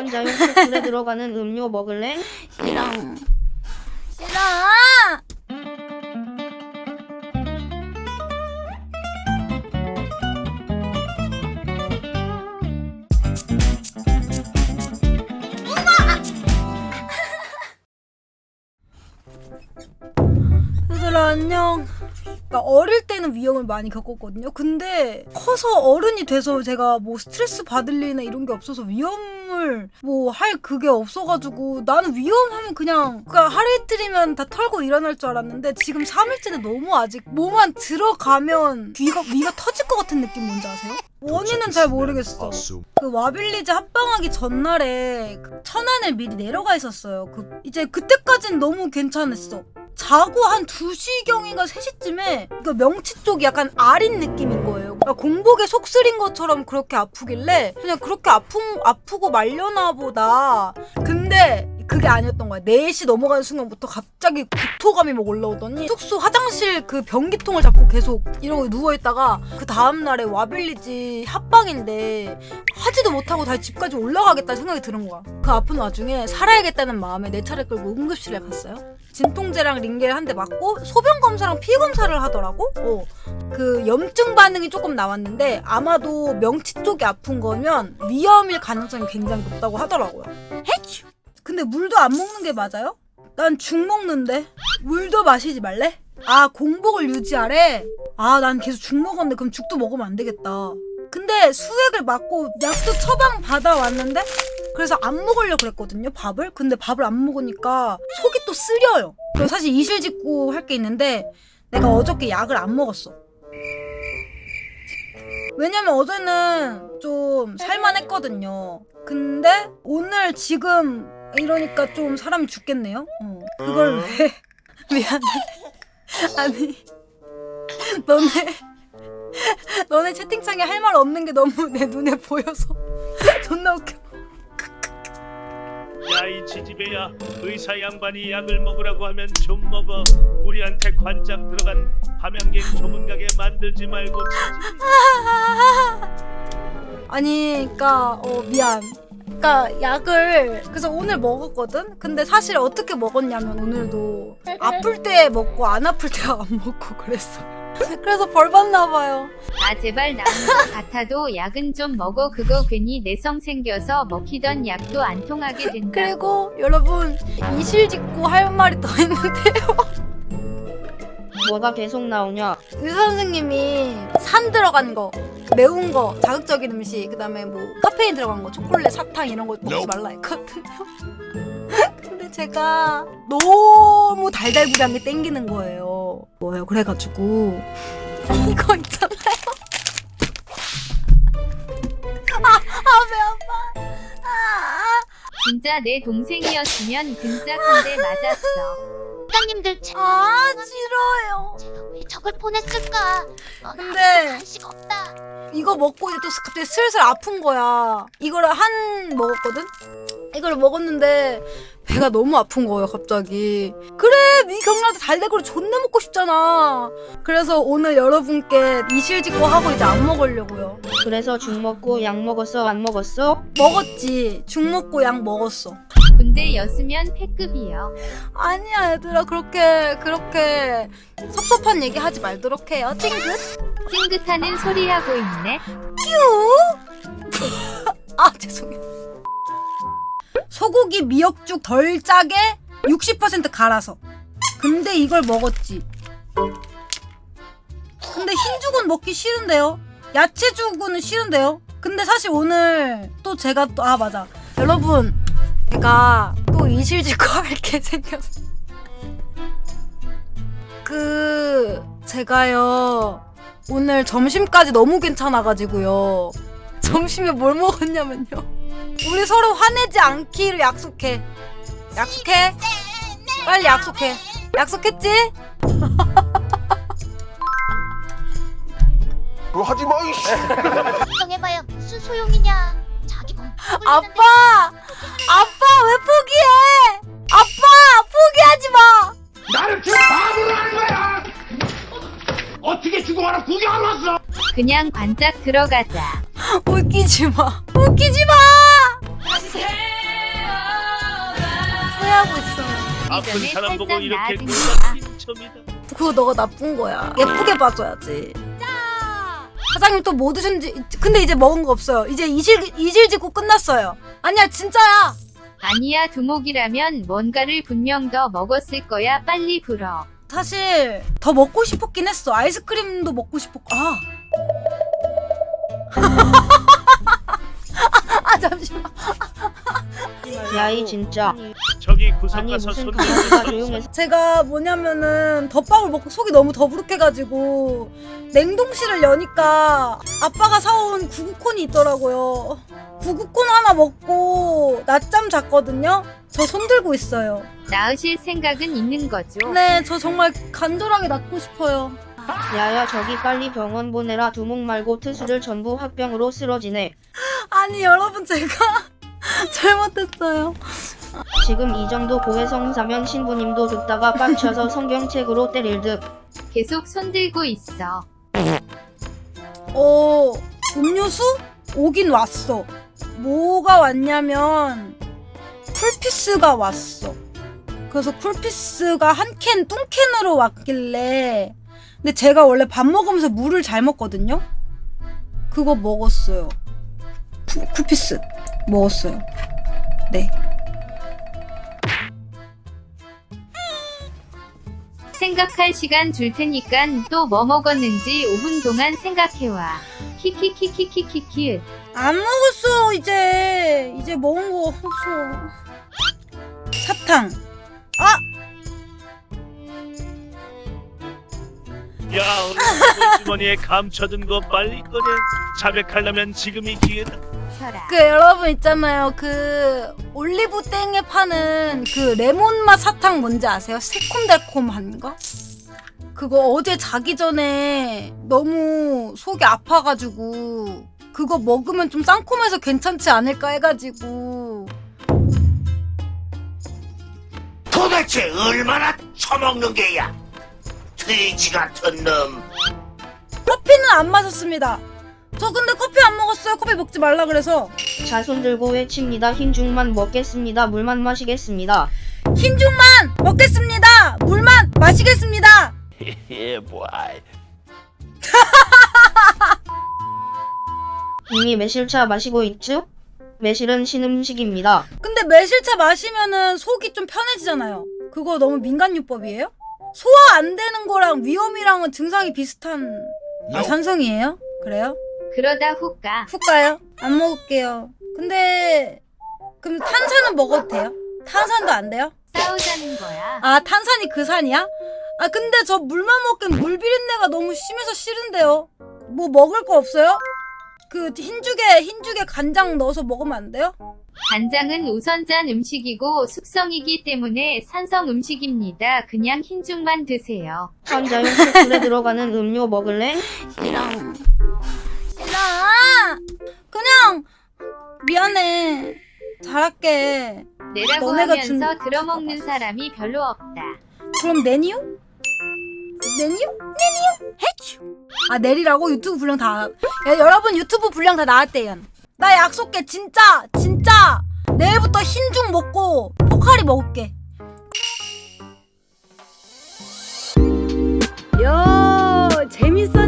환자용 수술에 들어가는 음료 먹을래? 싫어. 싫어. 얘들아 안녕. 그러니까 어릴 때는 위험을 많이 겪었거든요. 근데 커서 어른이 돼서 제가 뭐 스트레스 받을 일이나 이런 게 없어서 위험 을 뭐 할 그게 없어가지고 나는 위험하면 그냥 그러니까 하루 이틀이면 다 털고 일어날 줄 알았는데 지금 3일째는 너무 아직 뭐만 들어가면 귀가 위가 터질 것 같은 느낌 뭔지 아세요? 원인은 잘 모르겠어. 그 와빌리지 합방하기 전날에 그 천안을 미리 내려가 있었어요. 그 이제 그때까진 너무 괜찮았어. 자고 한 2시경인가 3시쯤에 그 명치 쪽이 약간 아린 느낌인 거예요. 그러니까 공복에 속 쓰린 것처럼 그렇게 아프길래 그냥 그렇게 아픈, 아프고 말려나 보다. 근데 그게 아니었던 거야. 4시 넘어가는 순간부터 갑자기 구토감이 막 올라오더니 숙소 화장실 그 변기통을 잡고 계속 이러고 누워있다가 그 다음날에 와빌리지 합방인데 하지도 못하고 다시 집까지 올라가겠다는 생각이 드는 거야. 그 아픈 와중에 살아야겠다는 마음에 내 차를 끌고 응급실에 갔어요. 진통제랑 링겔 한 대 맞고 소변 검사랑 피 검사를 하더라고. 어. 그 염증 반응이 조금 나왔는데 아마도 명치 쪽이 아픈 거면 위험일 가능성이 굉장히 높다고 하더라고요. 헤츄. 근데 물도 안 먹는 게 맞아요? 난 죽 먹는데 물도 마시지 말래? 아 공복을 유지하래? 아 난 계속 죽 먹었는데 그럼 죽도 먹으면 안 되겠다. 근데 수액을 맞고 약도 처방 받아왔는데 그래서 안 먹으려고 그랬거든요 밥을 근데 밥을 안 먹으니까 속이 또 쓰려요 그리고 사실 이실 짓고 할 게 있는데 내가 어저께 약을 안 먹었어 왜냐면 어제는 좀 살만했거든요 근데 오늘 지금 이러니까 좀 사람이 죽겠네요 어. 그걸 왜 미안해 아니 너네 너네 채팅창에 할 말 없는 게 너무 내 눈에 보여서 존나 웃겨. 야이 지지배야 의사 양반이 약을 먹으라고 하면 좀 먹어 우리한테 관짝 들어간 밤양갱 조문가게 만들지 말고 지지배 아니, 그니까 어 미안. 그니까 약을 그래서 오늘 먹었거든. 근데 사실 어떻게 먹었냐면 오늘도 아플 때 먹고 안 아플 때 안 먹고 그랬어. 그래서 벌 받나 봐요. 아 제발 나은 것 같아도 약은 좀 먹어 그거 괜히 내성 생겨서 먹히던 약도 안 통하게 된다 그리고 여러분 이실 짓고 할 말이 더 있는데요. 뭐가 계속 나오냐? 의사 선생님이 산 들어간 거, 매운 거, 자극적인 음식, 그다음에 뭐 카페인 들어간 거, 초콜릿, 사탕 이런 거 먹지 말라 했거든요. 근데 제가 너무 달달구리한 게 땡기는 거예요. 뭐예요? 그래가지고 이거 있잖아요. 아, 아, 배 아파. 아, 진짜 내 동생이었으면 한대 맞았어 사장님들 제- 아, 싫어요. 왜 저걸 보냈을까? 넌 근데- 아무도 관심 없다. 이거 먹고 이제 또 갑자기 슬슬 아픈 거야. 이거를 한 먹었거든? 이걸 먹었는데 배가 너무 아픈 거예요, 갑자기. 그래, 네 경라도 달래고를 존나 먹고 싶잖아. 그래서 오늘 여러분께 이실 짓고 하고 이제 안 먹으려고요. 그래서 죽 먹고 약 먹었어? 안 먹었어? 먹었지. 죽 먹고 약 먹었어. 군대였으면 패급이요 아니야, 얘들아. 그렇게, 그렇게 섭섭한 얘기 하지 말도록 해요. 찡긋? 찡긋하는 소리 하고 있네 아 죄송해요. 소고기 미역죽 덜 짜게 60% 갈아서. 근데 이걸 먹었지. 근데 흰죽은 먹기 싫은데요. 야채죽은 싫은데요. 근데 사실 오늘 또 제가 또 아 맞아. 여러분 제가 또 이실직고 할 게 생겼어. 그 제가요 오늘 점심까지 너무 괜찮아가지고요. 점심에 뭘 먹었냐면요. 우리 서로 화내지 않기로 약속해. 약속해. 빨리 약속해. 약속했지? 그거 하지 마 이씨. 걱정해봐야 무슨 소용이냐? 자기 몸 아빠! 아빠 왜 포기해? 그냥 관짝 들어가자. 웃기지 마. 웃기지 마. 후회하고 있어. 아픈 이전에 사람보고 살짝 이렇게 나아진 거야. 놀라는 그거 너가 나쁜 거야. 예쁘게 봐줘야지. 사장님 또 뭐 드셨는지 근데 이제 먹은 거 없어요. 이제 이실 이실 짓고 끝났어요. 아니야 진짜야. 아니야 두목이라면 뭔가를 분명 더 먹었을 거야. 빨리 불어. 사실 더 먹고 싶었긴 했어. 아이스크림도 먹고 싶었고. 아. 아 잠시만. 야이 진짜. 저기 구석 아니 가서 무슨 손 강아지가 들고 조용해서 제가 뭐냐면은 덮밥을 먹고 속이 너무 더부룩해가지고 냉동실을 여니까 아빠가 사온 구구콘이 있더라고요. 구구콘 하나 먹고 낮잠 잤거든요. 저 손 들고 있어요. 나으실 생각은 있는 거죠 네, 저 정말 간절하게 낫고 싶어요. 야야 저기 빨리 병원 보내라 두목 말고 트수를 전부 합병으로 쓰러지네. 아니 여러분 제가 잘못했어요. 지금 이 정도 고해성 사면 신부님도 듣다가 빡쳐서 성경책으로 때릴 듯. 계속 손들고 있어 어 음료수 오긴 왔어. 뭐가 왔냐면 쿨피스가 왔어. 그래서 쿨피스가 한 캔 뚱캔으로 왔길래 근데 제가 원래 밥 먹으면서 물을 잘 먹거든요. 그거 먹었어요. 쿨- 쿨피스 먹었어요. 네. 생각할 시간 줄 테니깐 또 뭐 먹었는지 5분 동안 생각해와 키키키키키키키 안 먹었어 이제 이제 먹은 거 없어. 사탕. 야 오늘 주머니에 감춰둔 거 빨리 꺼내. 자백하려면 지금이 기회다. 그 여러분 있잖아요 그 올리브 땡에 파는 그 레몬 맛 사탕 뭔지 아세요? 새콤달콤한 거? 그거 어제 자기 전에 너무 속이 아파가지고 그거 먹으면 좀 쌍콤해서 괜찮지 않을까 해가지고 도대체 얼마나 처먹는 게야? 돼지 같은 놈. 커피는 안 마셨습니다 저 근데 커피 안 먹었어요 커피 먹지 말라 그래서 자손 들고 외칩니다. 흰죽만 먹겠습니다. 물만 마시겠습니다. 흰죽만 먹겠습니다 물만 마시겠습니다 이미 매실차 마시고 있죠? 매실은 신음식입니다. 근데 매실차 마시면은 속이 좀 편해지잖아요. 그거 너무 민간요법이에요? 소화 안 되는 거랑 위험이랑은 증상이 비슷한 아 산성이에요? 그래요? 그러다 훅 가 훅 가요? 안 먹을게요. 근데 그럼 탄산은 먹어도 돼요? 탄산도 안 돼요? 싸우자는 거야 아 탄산이 그 산이야? 아 근데 저 물만 먹긴 물 비린내가 너무 심해서 싫은데요. 뭐 먹을 거 없어요? 그 흰죽에 흰죽에 간장 넣어서 먹으면 안 돼요? 간장은 우선짠 음식이고 숙성이기 때문에 산성 음식입니다 그냥 흰죽만 드세요 환자용 캡슐에 들어가는 음료 먹을래? 싫어. 싫어. 그냥 미안해. 잘할게. 내라고 너네가 하면서 준- 들어먹는 사람이 별로 없다 그럼 내니요? 내니요? 내니요? 해츄. 아 내리라고 유튜브 분량 다. 야, 여러분 유튜브 분량 다 나왔대요. 나 약속해 진짜 진짜 내일부터 흰죽 먹고 포카리 먹을게. 요 재밌었